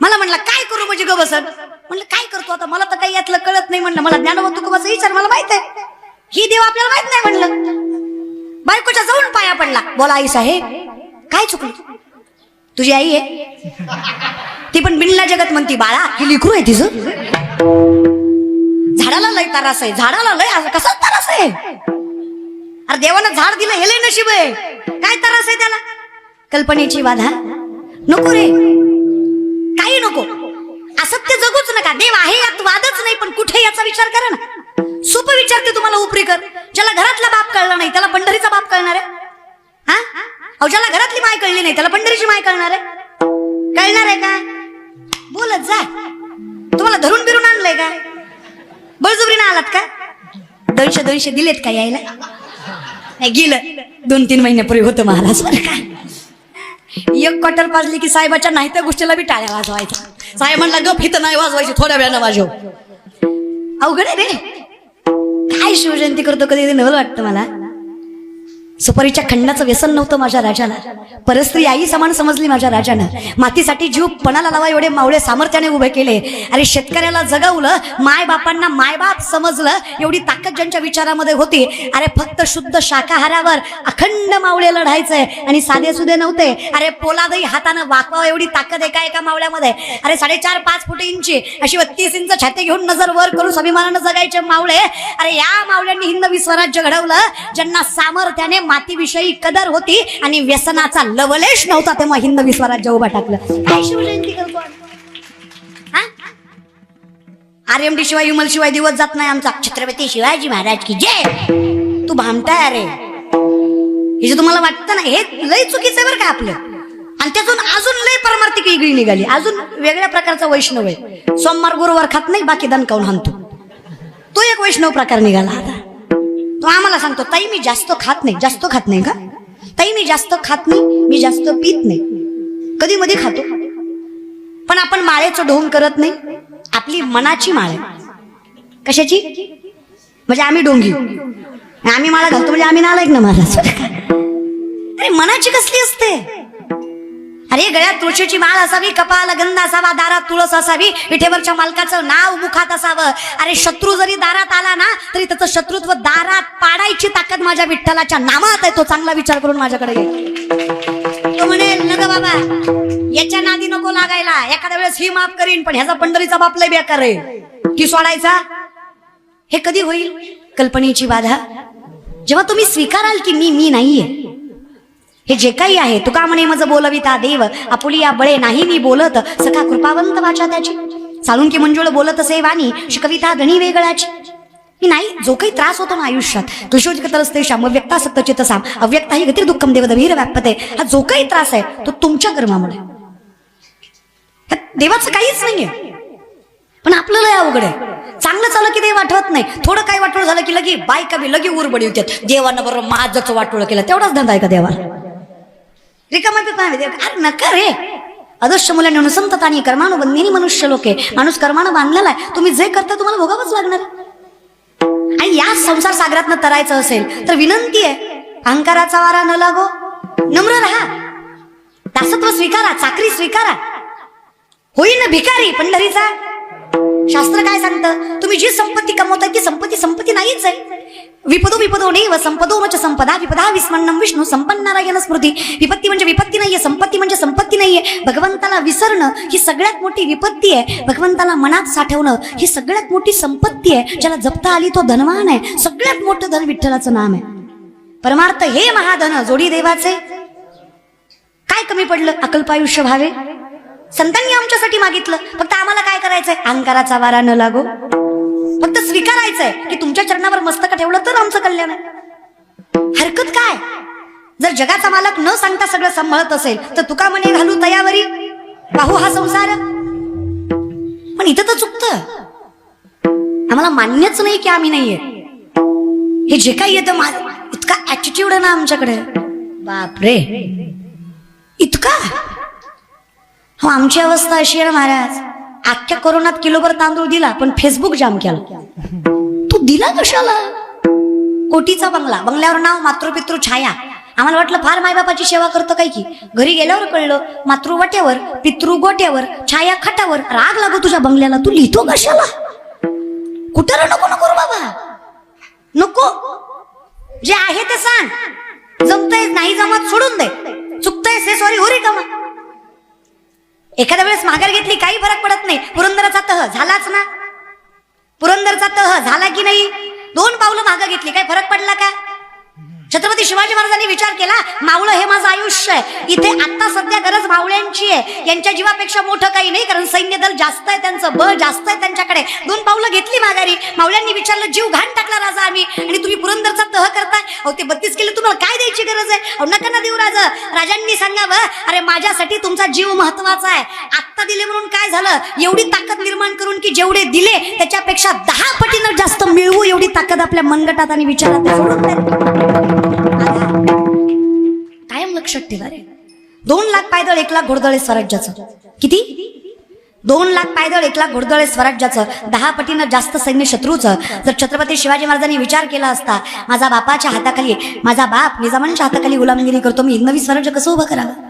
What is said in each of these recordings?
मला म्हणला काय करू म्हणजे ग बसन म्हणलं काय करतो आता? मला तर काही यातलं कळत नाही म्हणलं. मला ज्ञानवंत तुकोबाचा विचार मला माहीत आहे. ही देव आपल्याला माहीत नाही म्हणलं. बायकोच्या जाऊन पाया पडला. बोला आई साहेब काय चुकलं? तुझी आई आहे? ती पण बिनला जगत म्हणती बाळा ही लिखरू आहे तिचं. झाडाला लय तारास आहे. झाडाला लय कसा तारास आहे? अरे देवानं झाड दिलं हे लय नशीब आहे. काय तारास आहे त्याला? कल्पनेची बाधा? नको रे. का देव आहे यात वादच नाही पण कुठे याचा विचार करा ना. सोपं विचारते तुम्हाला उपरी कर. ज्याला घरातला बाप कळला नाही त्याला पंढरीचा बाप कळणार आहे? हा? अहो ज्याला घरातली माय कळली नाही त्याला पंढरीची माय कळणार आहे? कळणार आहे का बोलत जा. तुम्हाला धरून बिरून आणलंय का बळजुबरीनं आलात का? दोनशे दोनशे दिलेत का यायला? नाही गेलं. दोन तीन महिन्यापूर्वी होतं महाराज बरं का. एक क्वार्टर पाजली की साहेबाच्या नाही त्या गोष्टीला बी टाळ्या वाजवायचा. साहेब म्हणला गप हिथं नाही वाजवायची थोड्या वेळानं वाजव. अवघड आहे रे. काय शिवजयंती करतो कधी नवल वाटतं मला. सुपारीच्या खंडाचं व्यसन नव्हतं माझ्या राजाला. परस्त्री आई समान समजली माझ्या राजानं. मातीसाठी जीव पणाला लावा एवढे मावळे सामर्थ्याने उभे केले. अरे शेतकऱ्याला जगवलं मायबापांना मायबाप समजलं एवढी ताकद ज्यांच्या विचारामध्ये होती. अरे फक्त शुद्ध शाकाहारावर अखंड मावळे लढायचंय आणि साधे सुधे नव्हते. अरे पोलादही हातानं वाकवा एवढी ताकद एका एका मावळ्यामध्ये. अरे साडेचार पाच फुट इंची अशी बत्तीस इंच छाती घेऊन नजर वर करून स्वाभिमानानं जगायचे मावळे. अरे या मावळ्यांनी हिंदवी स्वराज्य घडवलं ज्यांना सामर्थ्याने मातीविषयी कदर होती आणि व्यसनाचा लवलेश नव्हता तेव्हा हिंदवी स्वराज्य उभा टाकलं. काय शिवजयंती करतो आर्यमडी शिवाय विमल शिवाय दिवस जात नाही आमचा. छत्रपती शिवाजी महाराज की जय. तू भामटाय अरे हे जे तुम्हाला वाटतं ना हे लय चुकीचं आहे बरं का आपलं. आणि त्यातून अजून लय परमार्थिक वेगळी निघाली. अजून वेगळ्या प्रकारचा वैष्णव आहे. सोमवार गुरुवार खात नाही बाकी दण काऊन हाणतो. तो एक वैष्णव प्रकार निघाला आता. तो आम्हाला सांगतो ताई मी जास्त खात नाही. जास्त खात नाही का? ताई मी जास्त खात नाही. मी जास्त पित नाही. कधी मध्ये खातो. पण आपण माळेचं ढोंग करत नाही. आपली मनाची माळ कशाची? म्हणजे आम्ही डोंगी. आम्ही माळा घालतो. म्हणजे आम्ही नालायक ना महाराज. अरे मनाची कसली असते? अरे गळ्यात तुळशीची माळ असावी कपाला गंध असावा दारात तुळस असावी विठेवरच्या मालकाचं नाव मुखात असावं. अरे शत्रू जरी दारात आला ना तरी त्याचं शत्रुत्व दारात पाडायची ताकद माझ्या विठ्ठलाच्या नावात आहे. तो चांगला विचार करून माझ्याकडे येईल तो म्हणे नग बाबा याच्या नादी नको लागायला. एखाद्या वेळेस ही माफ करीन पण ह्याचा पंढरीचा बाप लय बेकार आहे. की सोडायचा? हे कधी होईल? कल्पनेची बाधा. जेव्हा तुम्ही स्वीकाराल की मी मी नाहीये. हे जे काही आहे तुका म्हणे मज बोलविता देव आपुलिया बळे नाही मी बोलत सखा कृपावंत वाचा त्याची. चालून की मंजुळ बोलत असे वाणी शिकविता धणी वेगळाची. मी नाही जो काही त्रास होतो ना आयुष्यात तुषोजिकतरस्ते श्याम व्यक्ता सत्य चितसाम अव्यक्ता ही गती दुःखम देव धीर व्यापते हा जो काही त्रास आहे तो तुमच्या कर्मामुळे. देवाचं काहीच नाहीये. पण आपलं लय अवघड आहे. चांगलं चाललं की देव आठवत नाही. थोडं काय वाटोळ झालं की लगी बायका बी लगी उरबडी होत्यात. देवानं बरोबर माझंच वाटोळ केलं. तेवढाच धंदा आहे का देवाला? रिकामा बी अरे नका रे. अदृश्य मुलांनी अनुसंतत आणि कर्मानुबंधिनी मनुष्य लोके. माणूस कर्मानं बांधलेला आहे तुम्ही जे करता तुम्हाला भोगावंच लागणार. आणि या संसार सागरातनं तरायचं असेल तर विनंती आहे अहंकाराचा वारा न लागो. नम्र राहा. दासत्व स्वीकारा चाकरी स्वीकारा. होईन भिकारी पंढरीचा. शास्त्र काय सांगतं? तुम्ही जी संपत्ती कमवता ती संपत्ती संपत्ती नाहीच आहे. विपदो विपदो नैव संपदो मच संपदा विपदा विस्मरणं विष्णू संपन्नारायण स्मृती। विपत्ती म्हणजे विपत्ती नाहीये संपत्ती म्हणजे संपत्ती नाहीये भगवंताला विसरणं ही सगळ्यात मोठी विपत्ती आहे. भगवंताला मनात साठवणं ही सगळ्यात मोठी संपत्ती आहे. ज्याला जपता आली तो धनवान आहे. सगळ्यात मोठं धन विठ्ठलाचं नाम आहे. परमार्थ हे महाधन जोडी देवाचे. काय कमी पडलं? अकल्पायुष्य व्हावे. संतांनी आमच्यासाठी मागितलं. फक्त आम्हाला काय करायचंय? अहंकाराचा वारा न लागो. फक्त स्वीकारायचंय की तुमच्या चरणावर मस्तक ठेवलं तर आमचं कल्याण आहे. हरकत काय? जर जगाचा मालक न सांगता सगळं सांभाळत असेल तर तुका म्हणे घालू तयावरी? पाहू हा संसार. पण इथं तर चुकत. आम्हाला मान्यच नाही की आम्ही नाहीये. हे जे काही येतं मा- इतका ऍटिट्यूड आहे ना आमच्याकडे. बापरे. इतका? हो आमची अवस्था अशी आहे ना महाराज. अख्ख्या कोरोनात किलोभर तांदूळ दिला पण फेसबुक जाम केला. तू दिला कशाला? कोटीचा बंगला. बंगल्यावर नाव मातृपितृ छाया. आम्हाला वाटलं फार मायबापाची सेवा करतो काय की? घरी गेल्यावर कळलं मातृवाट्यावर पितृगोट्यावर छाया खटावर राग लागो तुझ्या बंगल्याला. तू लिहितो कशाला? कुठं नको नको बाबा? नको. जे आहे ते सांग. जमतय नाही जमत सोडून दे. चुकतय से सॉरी हो रे एखाद्या वेळेस माघार घेतली काही फरक पडत नाही. पुरंदराचा तह झालाच ना? पुरंदरचा तह झाला की नाही? दोन पावलं मागं घेतली काही फरक पडला का? छत्रपती शिवाजी महाराजांनी विचार केला मावळं हे माझं आयुष्य आहे. इथे आता सध्या गरज मावळ्यांची आहे. यांच्या जीवापेक्षा मोठं काही नाही कारण सैन्य दल जास्त आहे त्यांचं बळ जास्त आहे त्यांच्याकडे. दोन पावलं घेतली माघारी. मावळ्यांनी विचारलं जीव घाण टाकला राजा आम्ही. आणि तुम्ही पुरंदरचा तह करताय? अहो ते बत्तीस किलो तुम्हाला काय द्यायची गरज आहे? अहो नका ना देऊ राजा. राजांनी सांगावं अरे माझ्यासाठी तुमचा जीव महत्त्वाचा आहे. आत्ता दिले म्हणून काय झालं? एवढी ताकद निर्माण करून की जेवढे दिले त्याच्यापेक्षा दहा पटीनं जास्त एवढी ताकद आपल्या मनगटात आणि विचारात कायम लक्षात ठेवा रे. दोन लाख पायदळ एक लाख घोडदळे स्वराज्याचं. किती? दोन लाख पायदळ एक लाख घोडदळे स्वराज्याचं. दहा पटीनं जास्त सैन्य शत्रूचं. जर छत्रपती शिवाजी महाराजांनी विचार केला असता माझा बापाच्या हाताखाली माझा बाप निजामांच्या हाताखाली गुलामगिरी करतो मी नवी स्वराज्य कसं उभं करावं?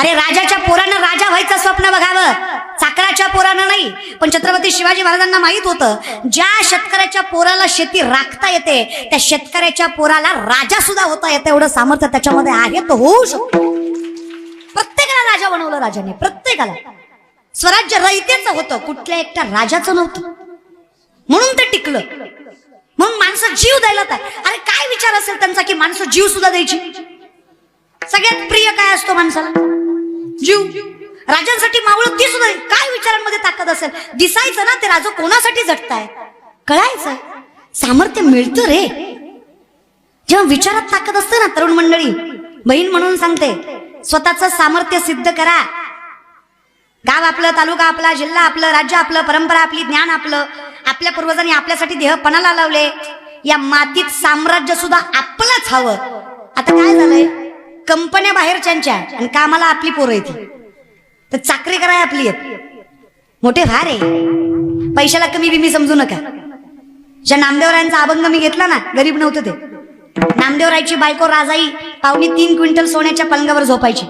अरे राजाच्या पोरानं राजा व्हायचं स्वप्न बघावं. चाकराच्या पोरानं नाही पण छत्रपती शिवाजी महाराजांना माहीत होतं ज्या शेतकऱ्याच्या पोराला शेती राखता येते त्या शेतकऱ्याच्या पोराला राजा सुद्धा होता येतं एवढं सामर्थ्य त्याच्यामध्ये आहे तो होऊ शकतो. प्रत्येकाला राजा बनवलं राजाने प्रत्येकाला. स्वराज्य रयतेच होतं कुठल्या एकट्या राजाचं नव्हतं. म्हणून ते टिकलं. म्हणून माणसं जीव द्यायला तर अरे काय विचार असेल त्यांचा की माणसं जीव सुद्धा द्यायची? सगळ्यात प्रिय काय असतो माणसाला? जीव. राजांसाठी मावळ तीच नाही. काय विचारांमध्ये ताकद असेल? दिसायचं ना ते राजा कोणासाठी झटताय कळायचं सामर्थ्य मिळतं रे. जेव्हा विचारात ताकद असते ना तरुण मंडळी बहीण म्हणून सांगते स्वतःच सामर्थ्य सिद्ध करा. गाव आपलं तालुका आपला जिल्हा आपलं राज्य आपलं परंपरा आपली ज्ञान आपलं आपल्या पूर्वजांनी आपल्यासाठी देह पणाला लावले. या मातीत साम्राज्य सुद्धा आपलंच हवं. आता काय झालंय? कंपन्या बाहेरच्यांच्या आणि कामाला आपली पोरं येते तर चाकरी कराय आपली आहेत मोठे भार आहे. पैशाला कमी बिमी समजू नका. ज्या नामदेवरायांचा अभंग मी घेतला ना गरीब नव्हतं ते. नामदेवरायची बायको राजाई पावणे तीन क्विंटल सोन्याच्या पलंगावर झोपायची.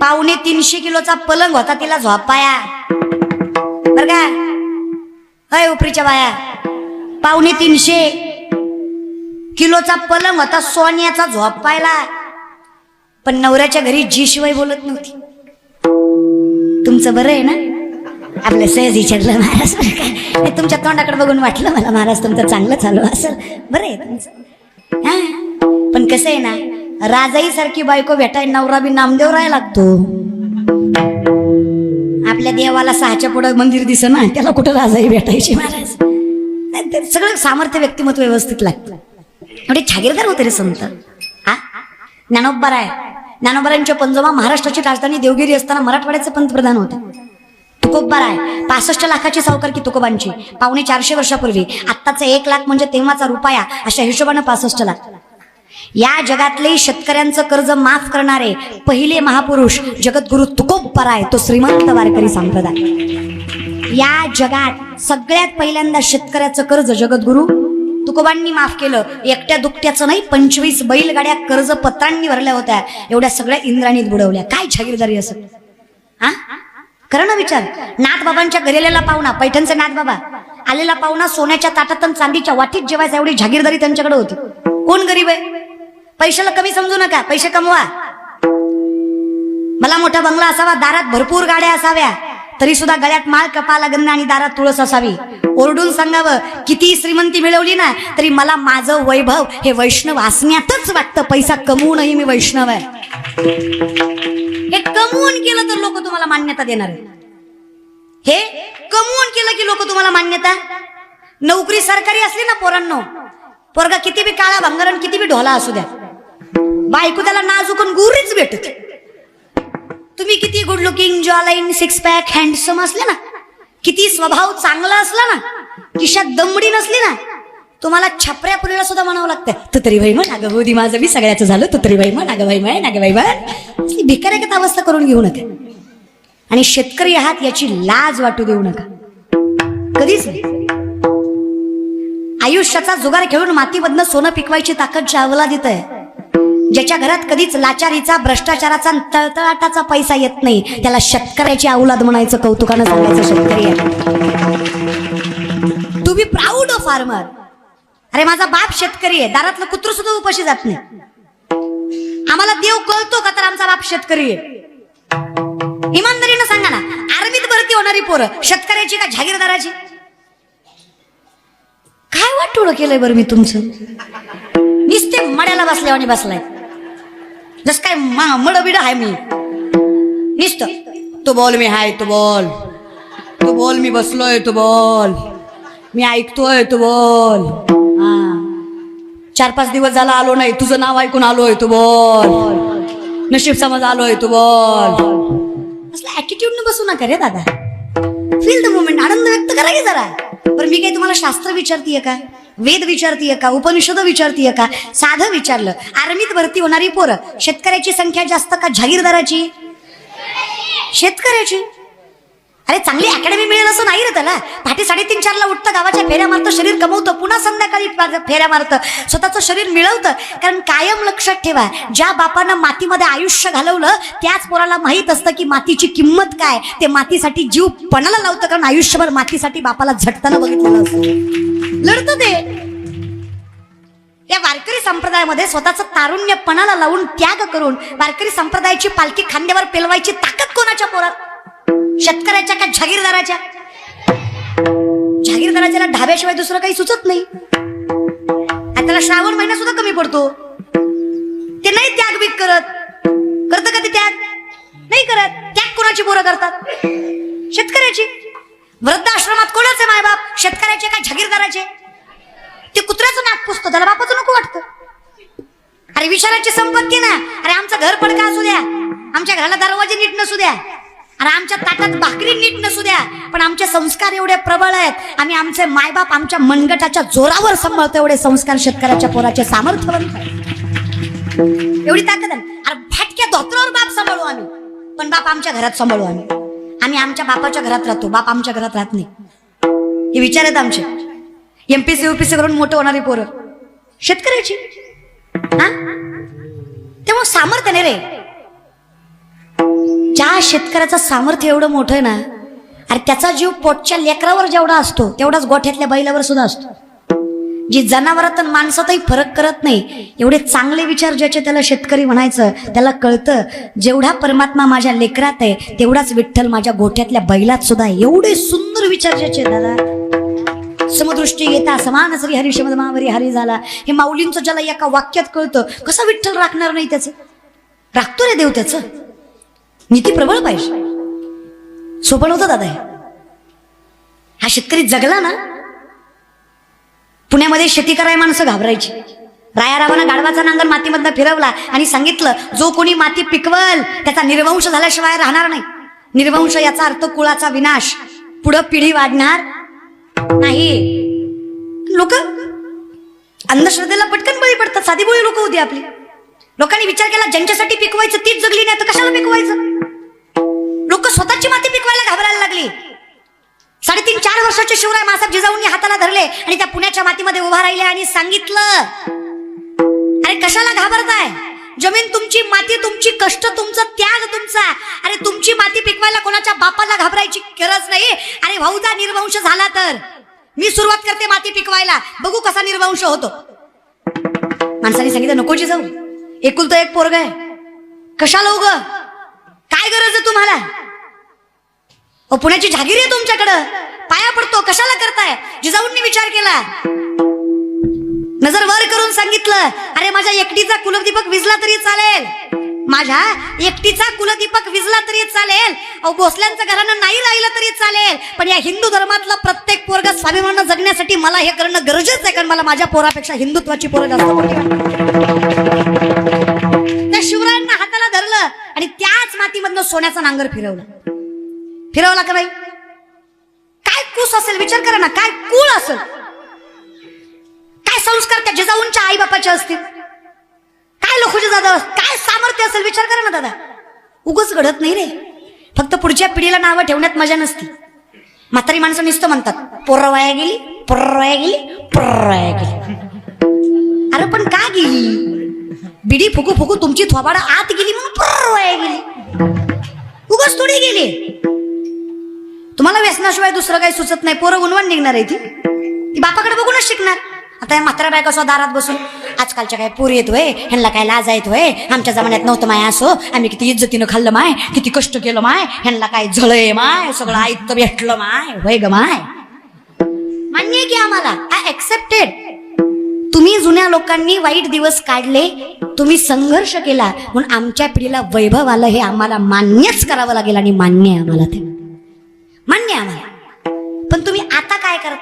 पावणे तीनशे किलोचा पलंग होता तिला झोपाया. बर का? हय उपरीच्या बाया. पावणे तीनशे किलोचा पलंग होता सोन्याचा झोपायला. पण नवऱ्याच्या घरी जी शिवाय बोलत नव्हती. तुमचं बरं आहे ना? आपलं सहज विचारलं महाराज तुमच्या तोंडाकडे बघून वाटलं मला महाराज तुमचं चांगलं चालू असेल. बरं आहे तुमचं. हा? पण कसं आहे ना राजाई सारखी बायको भेटाय नवरा बी नामदेव राहायला लागतो. आपल्या देवाला सहाच्या पुढं मंदिर दिस ना त्याला कुठं राजाई भेटायची महाराज? नाही, सगळं सामर्थ्य व्यक्तिमत्व व्यवस्थित लागतं. एवढे छागीरदार होते रे संत. ज्ञानोबा आहे ज्ञानोबारांच्या पंजोबा महाराष्ट्राची राजधानी देवगिरी असताना मराठवाड्याचे पंतप्रधान होते. तुकोब्बा आहे पासष्ट लाखाची सावकारकी तुकोबांची. पावणे चारशे वर्षापूर्वी. आत्ताचा एक लाख म्हणजे तेव्हाचा रुपया अशा हिशोबानं पासष्ट लाख. या जगातले शेतकऱ्यांचं कर्ज माफ करणारे पहिले महापुरुष जगद्गुरु तुकोबराय तो श्रीमंत वारकरी संप्रदाय. या जगात सगळ्यात पहिल्यांदा शेतकऱ्याचं कर्ज जगद्गुरु तुकोबांनी माफ केलं. एकट्या दुकट्याचं नाही पंचवीस बैलगाड्या कर्ज पत्रांनी भरल्या होत्या. एवढ्या सगळ्या इंद्राणीत बुडवल्या. काय छागीरदारी असं? हा? करा ना विचार? नाथ बाबांच्या पाहुणा पैठणचे नाथबाबा. आलेला पाहुणा सोन्याच्या ताटात आणि चांदीच्या वाटीत जेवायचा एवढी जागीरदारी त्यांच्याकडे होती. कोण गरीब आहे? पैशाला कमी समजू नका. पैसे कमवा. मला मोठा बंगला असावा दारात भरपूर गाड्या असाव्या. तरी सुद्धा गळ्यात माळ कपाला गंध आणि दारात तुळस असावी. ओरडून सांगावं किती श्रीमंती मिळवली ना तरी मला माझं वैभव हे वैष्णव असण्यातच वाटतं. पैसा कमवूनही मी वैष्णव आहे. हे कमवून केलं तर लोक तुम्हाला मान्यता देणार आहे हे कमवून केलं की लोक तुम्हाला मान्यता नोकरी सरकारी असली ना पोरांनो पोरगा किती बी काळा भांगरण किती बी ढोला असू द्या. बायको त्याला नाजुकून गुरीच भेटत. तुम्ही किती good looking jawline six pack handsome असले ना किती स्वभाव चांगला असला ना किशात दमडी नसली ना तुम्हाला छपऱ्या पुरीला सुद्धा म्हणावं लागतं तू तरी भाई म्हण अगं होती माझं मी सगळ्याचं झालं तू तरी भाई म्हण अगं भाई म्हण अगं भाई म्हण. भिकाऱ्यागत अवस्था करून घेऊ नका. आणि शेतकरी आहात याची लाज वाटू देऊ नका. कधीच आयुष्याचा जुगार खेळून मातीमधनं सोनं पिकवायची ताकद ज्यावला देत आहे ज्याच्या घरात कधीच लाचारीचा भ्रष्टाचाराचा तळतळाटाचा पैसा येत नाही त्याला शेतकऱ्याची औलाद म्हणायचं कौतुकानं सांगायचं शेतकरी आहे. To be proud of farmer अरे माझा बाप शेतकरी आहे दारातलं कुत्र सुद्धा उपाशी जात नाही. आम्हाला देव कळतो का तर आमचा बाप शेतकरी आहे? इमानदारीनं सांगा ना आर्मीत भरती होणारी पोरं शेतकऱ्याची का जागीरदाराची? काय वाटोळ केलंय बरं मी तुमचं? नुसते मड्याला बसल्यावानी बसलाय. जस काय मा मड बिड आहे मी. निस्त. तू बोल मी हाय तू बोल. तू बोल मी बसलोय तू बोल. मी ऐकतोय तू बोल. हा. चार पाच दिवस झाला आलो नाही. तुझं नाव ऐकून आलोय तू बोल. नशीब समज आलोय तू बोल. असला ऍटिट्यूड न बसू नका रे दादा. फील द मुमेंट आनंद व्यक्त करा की जरा. बरं मी काही तुम्हाला शास्त्र विचारतीये का? वेद विचारतीय का? उपनिषद विचारतीय का? साधं विचारलं. आर्मीत भरती होणारी पोरं शेतकऱ्याची संख्या जास्त का? जागीरदाराची शेतकऱ्याची. अरे चांगली अकॅडमी मिळेल असं नाही रे त्याला. पहाटे साडेतीन चारला उठतं गावाच्या फेऱ्या मारतं शरीर कमवतं पुन्हा संध्याकाळी फेऱ्या मारतं. स्वतःचं शरीर मिळवतं. कारण कायम लक्षात ठेवा ज्या बापानं मातीमध्ये आयुष्य घालवलं त्याच पोराला माहीत असतं की मातीची किंमत काय. ते मातीसाठी जीव पणाला लावतं कारण आयुष्यभर मातीसाठी बापाला झटताना बघितलेलं असतं. लढतं ते. या वारकरी संप्रदायामध्ये स्वतःचं तारुण्य पणाला लावून त्याग करून वारकरी संप्रदायाची पालखी खांद्यावर पेलवायची ताकद कोणाच्या पोरात शेतकऱ्याच्या का जागीरदाराच्या? जागीरदाराच्या ढाब्याशिवाय दुसरं काही सुचत नाही. आणि त्याला श्रावण महिना सुद्धा कमी पडतो. ते नाही त्याग बिग करत. करत का ते त्याग? नाही करत. त्याग कोणाची पोरं करतात शेतकऱ्याची. वृद्ध आश्रमात कोणाचे मायबाप? शेतकऱ्याचे का जागीरदाराचे? ते कुत्र्याचं नाक पुसतो. त्याला बापाचं नको वाटतं. अरे विशालाची संपत्ती ना. अरे आमचं घर पडका असू द्या. आमच्या घराला दरवाजे नीट नसू द्या. आणि आमच्या ताटात भाकरी नीट नसू द्या पण आमचे संस्कार एवढे प्रबळ आहेत. आम्ही आमचे मायबाप आमच्या मनगटाच्या जोरावर सांभाळतो एवढे संस्कार शेतकऱ्याच्या पोराचे सामर्थ्यवंत एवढी ताकद अरे फाटक्या धोत्रावर बाप सांभाळू आम्ही. पण बाप आमच्या घरात सांभाळू आम्ही. आम्ही आमच्या बापाच्या घरात राहतो बाप आमच्या घरात राहत नाही. हे विचार आहेत आमचे. एमपीसी युपीसी करून मोठं होणारी पोरं. शेतकऱ्याची. हा? तेव्हा सामर्थ्य नाही रे. ज्या शेतकऱ्याचं सामर्थ्य एवढं मोठं आहे ना अरे त्याचा जीव पोटच्या लेकरावर जेवढा असतो तेवढाच गोठ्यातल्या बैलावर सुद्धा असतो. जी जनावरात आणि माणसातही फरक करत नाही एवढे चांगले विचार ज्याचे त्याला शेतकरी म्हणायचं त्याला कळतं जेवढा परमात्मा माझ्या लेकरात आहे तेवढाच विठ्ठल माझ्या गोठ्यातल्या बैलात सुद्धा आहे. एवढे सुंदर विचार ज्याचे दादा. समदृष्टी घेता समान श्री हरी शब्द महावरी हरी झाला. हे माऊलींचं ज्याला एका वाक्यात कळतं कसं विठ्ठल राखणार नाही त्याचं? राखतो रे देव त्याचं. नीती प्रबळ पाहिजे सोपं नव्हतं दादा हे. हा शेतकरी जगला ना पुण्यामध्ये शेती कराय माणसं घाबरायची. रायारावानं गाढवाचा नांगर मातीमधनं फिरवला आणि सांगितलं जो कोणी माती पिकवल त्याचा निर्वंश झाल्याशिवाय राहणार नाही. निर्वंश याचा अर्थ कुळाचा विनाश. पुढं पिढी वाढणार नाही. लोक अंधश्रद्धेला पटकन बळी पडतात. साधी बोळी लोक होती आपली. लोकांनी विचार केला ज्यांच्यासाठी पिकवायचं तीच जगली नाही तर कशाला पिकवायचं? लोक स्वतःची माती पिकवायला घाबरायला लागली. साडेतीन चार वर्षाचे शिवराय मासाहेब जिजाऊंनी हाताला धरले आणि त्या पुण्याच्या मातीमध्ये उभा राहिले आणि सांगितलं अरे कशाला घाबरताय? जमीन तुमची माती तुमची कष्ट तुमचं त्याग तुमचा. अरे तुमची माती पिकवायला कोणाच्या बापाला घाबरायची गरज नाही. अरे भाऊजा निर्वंश झाला तर. मी सुरुवात करते माती पिकवायला. बघू कसा निर्वंश होतो. माणसाने सांगितलं नको जाऊ एकुलतं एक पोरग आहे. कशाला उग? काय गरज आहे तुम्हाला? अहो, पुण्याची जागीर आहे तुमच्याकडं. पाया पडतो. कशाला करताय? जिजाऊंनी विचार केला. नजर वर करून सांगितलं अरे माझ्या एकटीचा कुलदीपक विजला तरी चालेल. माझ्या एकटीचा कुलदीपक विजला तरी चालेल. अहो भोसल्यांचं घरानं नाही राहिलं तरी चालेल. पण या हिंदू धर्मातला प्रत्येक पोरग स्वाभिमान जगण्यासाठी मला हे करणं गरजेचं आहे कारण मला माझ्या पोरापेक्षा हिंदुत्वाची पोरं जास्त आणि त्याच मातीमधनं सोन्याचा नांगर फिरवलं. फिरवला का बाई? काय कुस असेल विचार करा ना काय कुळ असेल? काय संस्कार त्या जिजाऊंच्या आई बापाचे असतील? काय लोखोजी दादा काय सामर्थ्य असेल विचार करा ना दादा. उगच घडत नाही रे. फक्त पुढच्या पिढीला नावं ठेवण्यात मजा नसती. म्हातारी माणसं नुसतं म्हणतात पोरं वाया गेली पोरं वाया गेली पोरवाया गेली. अरे पण का गेली? बिडी फुकू फुकू तुमची थोबाड आत गेली मग गेली. उगाच थोडी गेली. तुम्हाला व्यसनाशिवाय दुसरं काही सुचत नाही. पोरं गुणवण निघणार आहे ती. ती बापाकडे बघूनच शिकणार. आता या म्हातारा बायका सुद्धा दारात बसून आजकालच्या काय पोरी येतोय ह्यांना काय लाज येत होय आमच्या जमान्यात नव्हतं माय असो. आम्ही किती इज्जतीनं खाल्लं माय किती कष्ट केलं माय ह्यांना काय झळय माय सगळं ऐकतं भेटलं माय होय ग माय. मान्य की आम्हाला? आय एक्सेप्टेड तुम्ही जुन्या लोकांनी वाईट दिवस काढले तुम्ही संघर्ष केला. म्हणून आमच्या पिढीला वैभव आलं हे आम्हाला मान्यच करावं लागेल आणि मान्य आहे आम्हाला ते. मान्य आम्हाला. पण तुम्ही आता